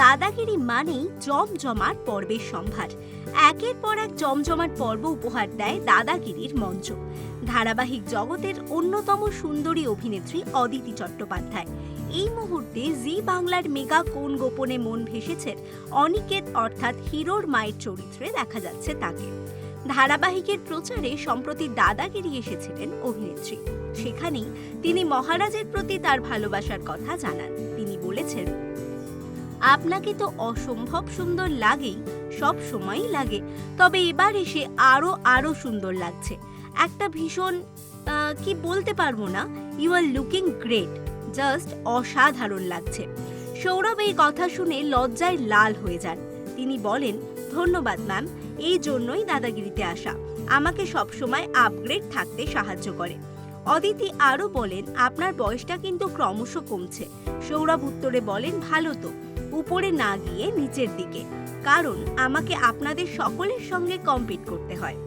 দাদাগিরি মানেই জমজমাট পর্বের সম্ভার। একের পর এক জমজমাট পর্ব উপহার দেয় দাদাগিরির মঞ্চ। ধারাবাহিক জগতের অন্যতম সুন্দরী অভিনেত্রী অদিতি চট্টোপাধ্যায়। এই মুহূর্তে জি বাংলার মেগা কোন গোপনে মন ভেসেছে, অনিকেত অর্থাৎ হিরোর মায়ের চরিত্রে দেখা যাচ্ছে তাকে। ধারাবাহিকের প্রচারে সম্প্রতি দাদাগিরি এসেছিলেন অভিনেত্রী। সেখানেই তিনি মহারাজের প্রতি তার ভালোবাসার কথা জানান। তিনি বলেছেন আপনাকে তো অসম্ভব সুন্দর লাগেই, সব সময়ই লাগে। তবে এবার এসে আরও আরও সুন্দর লাগছে। একটা ভীষণ কি বলতে পারব না you are looking great just অসাধারণ লাগছে। সৌরভ এই কথা শুনে লজ্জায় লাল হয়ে যান। তিনি বলেন, ধন্যবাদ ম্যাম এই জন্যই দাদাগিরিতে আসা। আমাকে সবসময় আপগ্রেড থাকতে সাহায্য করে। অদিতি আরও বলেন, আপনার বয়সটা কিন্তু ক্রমশ কমছে। সৌরভ উত্তরে বলেন, ভালো তো। উপরে না গিয়ে নিচের দিকে, কারণ আমাকে আপনাদের সকলের সঙ্গে কম্পিট করতে হয়।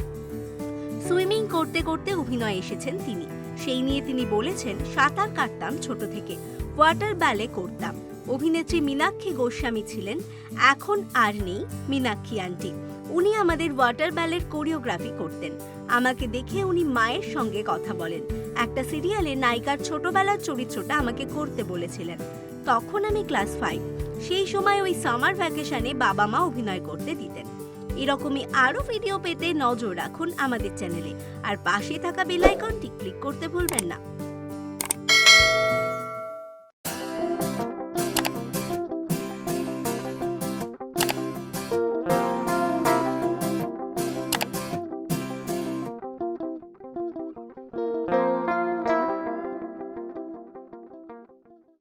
সুইমিং করতে করতে অভিনয় এসেছেন তিনি। সেই নিয়ে তিনি বলেছেন, সাঁতার কাটতাম ছোট থেকে ওয়াটার ব্যালে করতাম। অভিনেত্রী মীনাক্ষী গোস্বামী ছিলেন, এখন আর নেই, মীনাক্ষী আন্টি উনি আমাদের ওয়াটার ব্যালের কোরিওগ্রাফি করতেন। আমাকে দেখে উনি মায়ের সঙ্গে কথা বলেন। একটা সিরিয়ালে নায়িকার ছোটবেলার চরিত্রটা আমাকে করতে বলেছিলেন। তখন আমি ক্লাস ফাইভ সেই সময় ওই সামার ভ্যাকেশনে বাবা মা অভিনয় করতে দিতেন। এরকমই আরও ভিডিও পেতে নজর রাখুন আমাদের চ্যানেলে। আর পাশে থাকা বেল আইকনটি ক্লিক করতে ভুলবেন না।